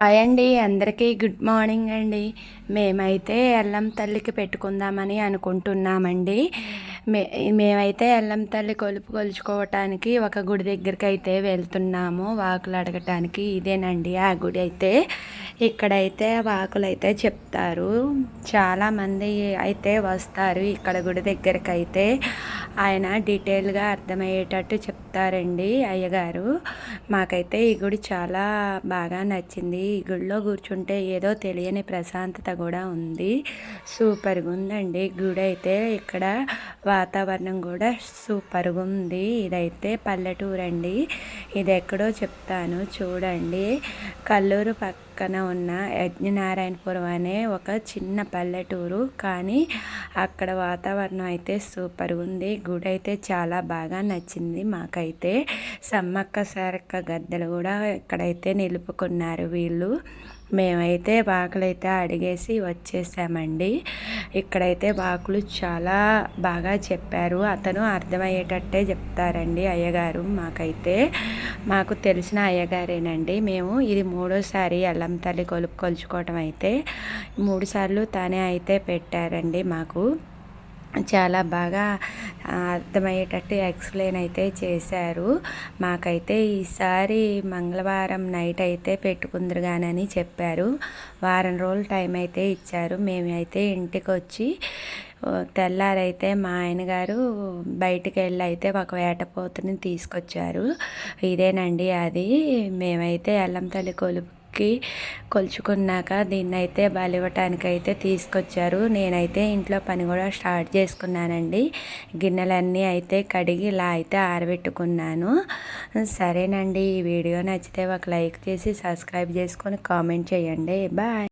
Hi అండి అందరికీ good morning అండి. మేమైతే ఎల్లం తల్లికి పెట్టుకుందామని అనుకుంటున్నామండి. మే మేమైతే ఎల్లం తల్లి కొలుపు కొలుచుకోవటానికి ఒక గుడి దగ్గరికి అయితే వెళ్తున్నాము వాకులు అడగటానికి ఇదేనండి ఆ గుడి అయితే. ఇక్కడైతే వాకులు అయితే చెప్తారు. చాలామంది అయితే వస్తారు ఇక్కడ గుడి దగ్గరికి అయితే ఆయన డీటెయిల్గా అర్థమయ్యేటట్టు చెప్తారండి అయ్యగారు. మాకైతే ఈ గుడి చాలా బాగా నచ్చింది. ఈ గుడిలో కూర్చుంటే ఏదో తెలియని ప్రశాంతత కూడా ఉంది. సూపర్గా ఉందండి గుడి అయితే ఇక్కడ వాతావరణం కూడా సూపర్గా ఉంది ఇదైతే పల్లెటూరు అండి ఇది ఎక్కడో చెప్తాను. చూడండి. కల్లూరు పక్క పక్కన ఉన్న యజ్ఞనారాయణపురం అనే ఒక చిన్న పల్లెటూరు. కానీ అక్కడ వాతావరణం అయితే సూపర్గా ఉంది. గుడి అయితే చాలా బాగా నచ్చింది మాకైతే. సమ్మక్క సారక్క గద్దెలు కూడా ఇక్కడైతే నిలుపుకున్నారు వీళ్ళు. మేమైతే బాకులైతే అడిగేసి వచ్చేసామండి. ఇక్కడైతే బాకులు చాలా బాగా చెప్పారు. అతను అర్థమయ్యేటట్టే చెప్తారండి అయ్యగారు మాకైతే. మాకు తెలిసిన అయ్యగారేనండి. మేము ఇది మూడోసారి అల్లం తల్లి కొలుపు కొలుచుకోవటం అయితే మూడుసార్లు తానే తనే అయితే పెట్టారండి మాకు. చాలా బాగా అర్థమయ్యేటట్టు ఎక్స్ప్లెయిన్ అయితే చేశారు. మాకైతే ఈసారి మంగళవారం నైట్ అయితే పెట్టుకుందరు కానీ చెప్పారు. వారం రోజులు టైం అయితే ఇచ్చారు. మేమైతే ఇంటికి వచ్చి తెల్లారైతే మా ఆయన గారు బయటికి వెళ్ళి అయితే ఒక వేటపోతుని తీసుకొచ్చారు. ఇదేనండి అది. మేమైతే అల్లం తల్లి కొలుపు కి కొలుచుకున్నాక దీన్ని అయితే బలివ్వటానికి అయితే తీసుకొచ్చారు. నేనైతే ఇంట్లో పని కూడా స్టార్ట్ చేసుకున్నానండి. గిన్నెలన్నీ అయితే కడిగి ఇలా అయితే ఆరబెట్టుకున్నాను. సరేనండి ఈ వీడియో నచ్చితే ఒక లైక్ చేసి సబ్స్క్రైబ్ చేసుకొని కామెంట్ చేయండి. బాయ్.